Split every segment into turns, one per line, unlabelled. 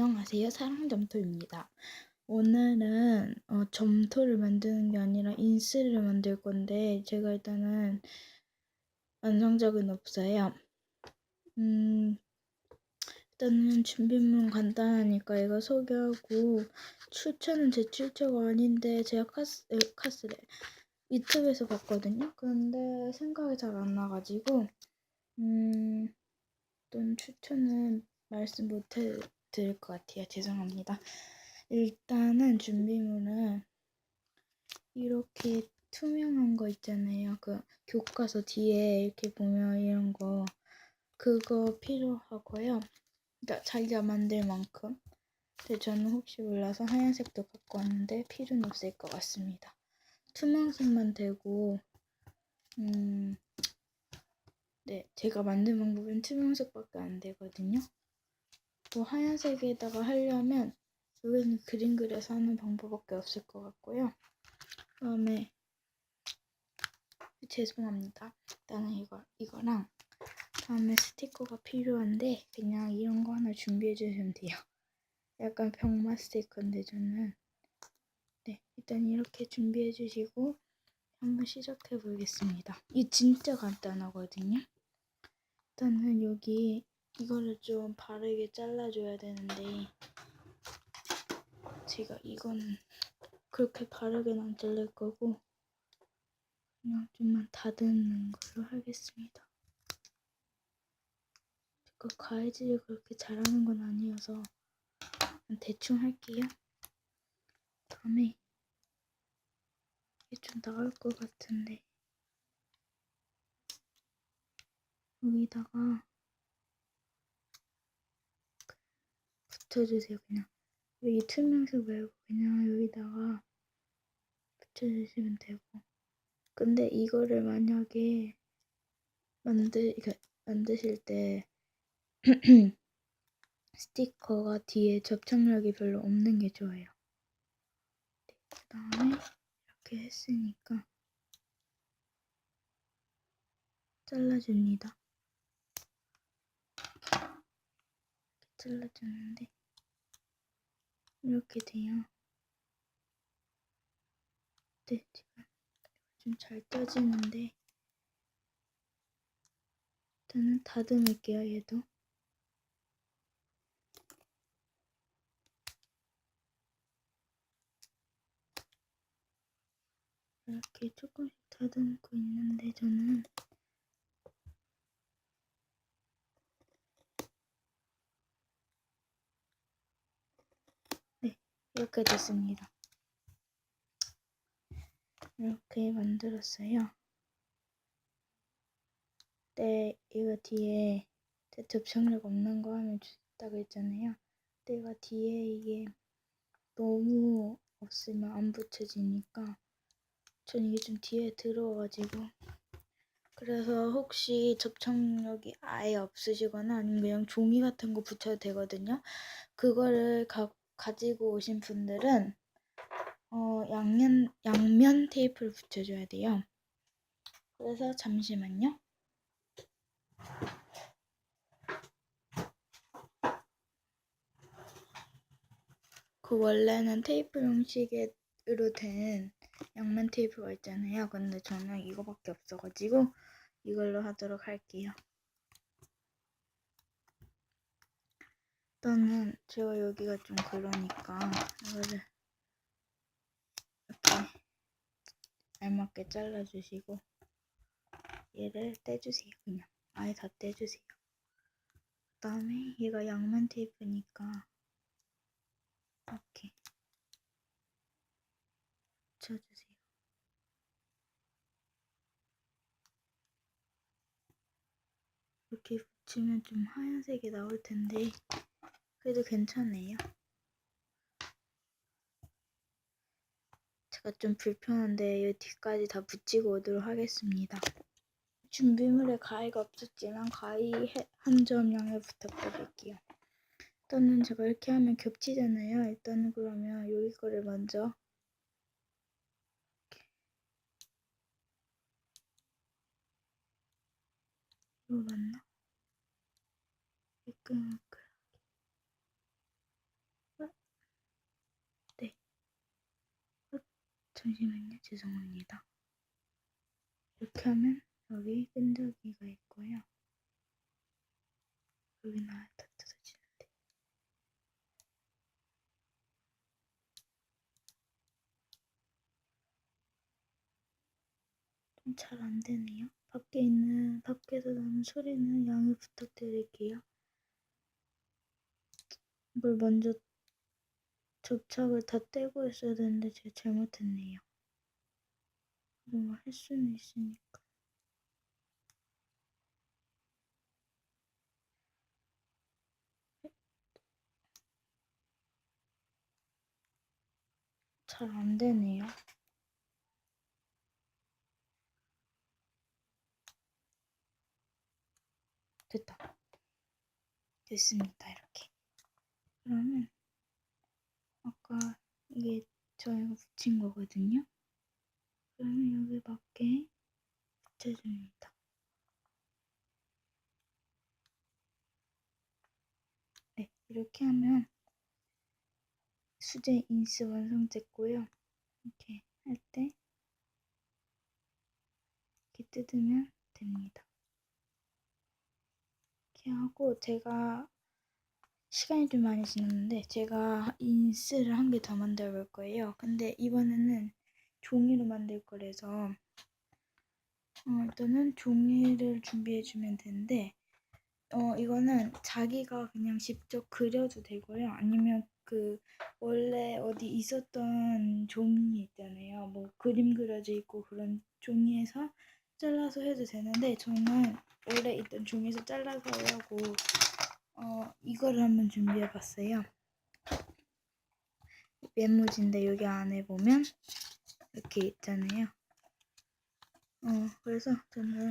안녕하세요. 사랑점토입니다. 오늘은 어, 점토를 만드는 게 아니라 인스를 만들 건데 제가 일단은 완성작은 없어요. 음, 일단은 준비물은 간단하니까 이거 소개하고 추천은 제 출처가 아닌데 제가 카스, 에, 카스래 유튜브에서 봤거든요. 그런데 생각이 잘 안 나가지고 음, 어떤 추천은 말씀 못해 드릴 것 같아요. 죄송합니다. 일단은 준비물은 이렇게 투명한 거 있잖아요. 그 교과서 뒤에 이렇게 보면 이런 거 그거 필요하고요. 그러니까 자기가 만들 만큼. 근데 저는 혹시 몰라서 하얀색도 갖고 왔는데 필요는 없을 것 같습니다. 투명색만 되고 음, 네, 제가 만든 방법은 투명색밖에 안 되거든요. 또 하얀색에다가 하려면 여기는 그림 그려서 하는 방법밖에 없을 것 같고요. 그 다음에 죄송합니다. 일단은 이거 이거랑 다음에 스티커가 필요한데 그냥 이런 거 하나 준비해 주시면 돼요. 약간 병마 스티커인데 저는 네 일단 이렇게 준비해 주시고 한번 시작해 보겠습니다. 이 진짜 간단하거든요. 일단은 여기 이거를 좀 바르게 잘라줘야 되는데 제가 이건 그렇게 바르게는 안 잘릴 거고 그냥 좀만 다듬는 걸로 하겠습니다. 제가 가해질을 그렇게 잘하는 건 아니어서 대충 할게요. 다음에 이게 좀 나을 것 같은데 여기다가 붙여주세요 그냥 여기 투명색 말고 그냥 여기다가 붙여주시면 되고 근데 이거를 만약에 이렇게 만드실 때 스티커가 뒤에 접착력이 별로 없는 게 좋아요. 네, 그 다음에 이렇게 했으니까 잘라줍니다. 잘라주는데 이렇게 돼요. 네, 지금 좀 잘 떠지는데 일단은 다듬을게요, 얘도. 이렇게 조금씩 다듬고 있는데 저는 네, 이렇게 됐습니다. 이렇게 만들었어요. 네, 이거 뒤에 접착력 없는 거 하면 좋다고 했잖아요. 내가 뒤에 이게 너무 없으면 안 붙여지니까 전 이게 좀 뒤에 들어와가지고 그래서 혹시 접착력이 아예 없으시거나 아니면 그냥 종이 같은 거 붙여도 되거든요. 그거를 가, 가지고 오신 분들은 어, 양면, 양면 테이프를 붙여줘야 돼요. 그래서 잠시만요. 그 원래는 테이프 형식으로 된 양면 테이프가 있잖아요. 근데 저는 이거밖에 없어가지고 이걸로 하도록 할게요. 일단은 제가 여기가 좀 그러니까 이거를 이렇게 알맞게 잘라주시고 얘를 떼주세요. 그냥 아예 다 떼주세요. 그 다음에 얘가 양면 테이프니까 이렇게 붙여주세요. 이렇게 붙이면 좀 하얀색이 나올 텐데 그래도 괜찮네요. 제가 좀 불편한데 이 뒤까지 다 붙이고 오도록 하겠습니다. 준비물에 가위가 없었지만 가위 한 점 양해 부탁드릴게요. 일단은 제가 이렇게 하면 겹치잖아요. 일단은 그러면 여기 거를 먼저 이거 맞나? 매끈매끈하게 잠시만요. 죄송합니다. 이렇게 하면 여기 끈적이가 있고요. 여기 나와 다 뜯어지는데. 좀 잘 안 되네요. 밖에 있는, 밖에서 나는 소리는 양해 부탁드릴게요. 이걸 먼저 접착을 다 떼고 있어야 되는데 제가 잘못했네요. 뭐할 수는 있으니까. 잘 안 되네요. 됐다. 됐습니다. 이렇게. 그러면 아까 이게 저희가 붙인 거거든요. 그러면 여기 맞게 붙여줍니다. 네, 이렇게 하면 수제 인스 완성됐고요. 이렇게 할 때 이렇게 뜯으면 됩니다. 이렇게 하고 제가 시간이 좀 많이 지났는데 제가 인스를 한 개 더 만들어 볼 거예요. 근데 이번에는 종이로 만들 거라서 어, 일단은 종이를 준비해 주면 되는데 어, 이거는 자기가 그냥 직접 그려도 되고요. 아니면 그 원래 어디 있었던 종이 있잖아요. 뭐 그림 그려져 있고 그런 종이에서 잘라서 해도 되는데 저는 원래 있던 종이에서 잘라서 하려고 어, 이거를 한번 준비해 봤어요. 메모지인데 여기 안에 보면 이렇게 있잖아요. 어, 그래서 저는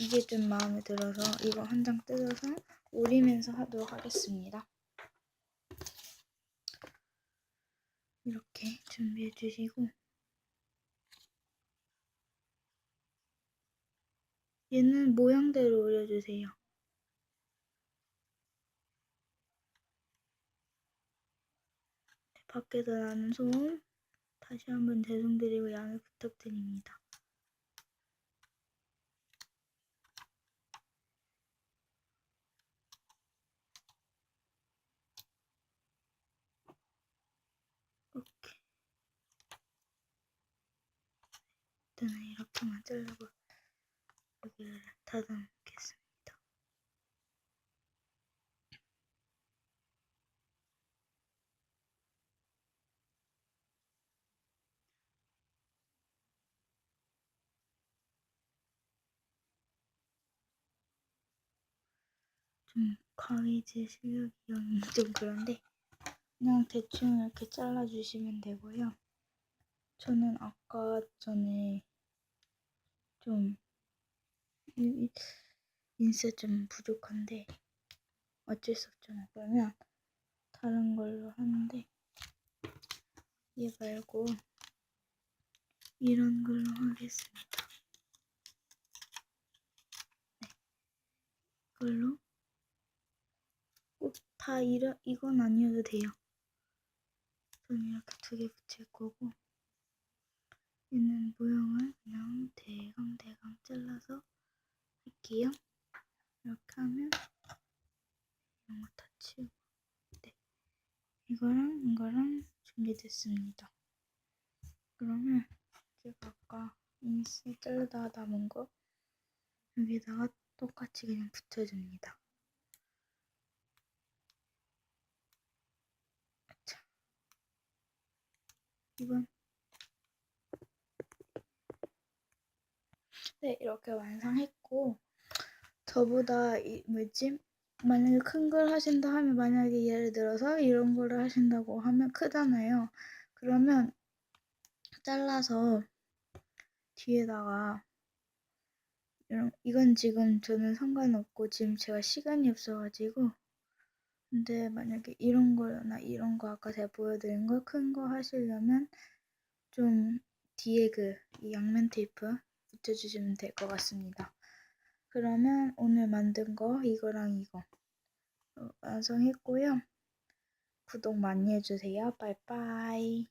이게 좀 마음에 들어서 이거 한 장 뜯어서 오리면서 하도록 하겠습니다. 이렇게 준비해 주시고 얘는 모양대로 올려주세요. 밖에서 나는 소음 다시 한번 죄송드리고 양해 부탁드립니다. 오케이. 일단은 이렇게만 자르고 여기를 닫아 놓겠습니다. 좀 가위질 실력이 좀 그런데 그냥 대충 이렇게 잘라주시면 되고요. 저는 아까 전에 좀 이- 인쇄 좀 부족한데 어쩔 수 없잖아요. 그러면 다른 걸로 하는데 얘 말고 이런 걸로 하겠습니다. 네. 이걸로 꼭 다 이러, 이건 아니어도 돼요. 저는 이렇게 두 개 붙일 거고 얘는 모양을 그냥 대강 대강 잘라서 할게요. 이렇게 하면 이런 거 다 치우고 네. 이거랑 이거랑 준비됐습니다. 그러면 제가 아까 인스 자르다가 남은 거 여기다가 똑같이 그냥 붙여줍니다. 이번 네, 이렇게 완성했고 저보다 이 뭐지? 만약에 큰 걸 하신다 하면 만약에 예를 들어서 이런 거를 하신다고 하면 크잖아요. 그러면 잘라서 뒤에다가 이런 이건 지금 저는 상관없고 지금 제가 시간이 없어가지고 근데 만약에 이런 거나 이런 거 아까 제가 보여드린 거 큰 거 하시려면 좀 뒤에 그 이 양면 테이프 붙여주시면 될 것 같습니다. 그러면 오늘 만든 거 이거랑 이거 어, 완성했고요. 구독 많이 해주세요. 빠이빠이.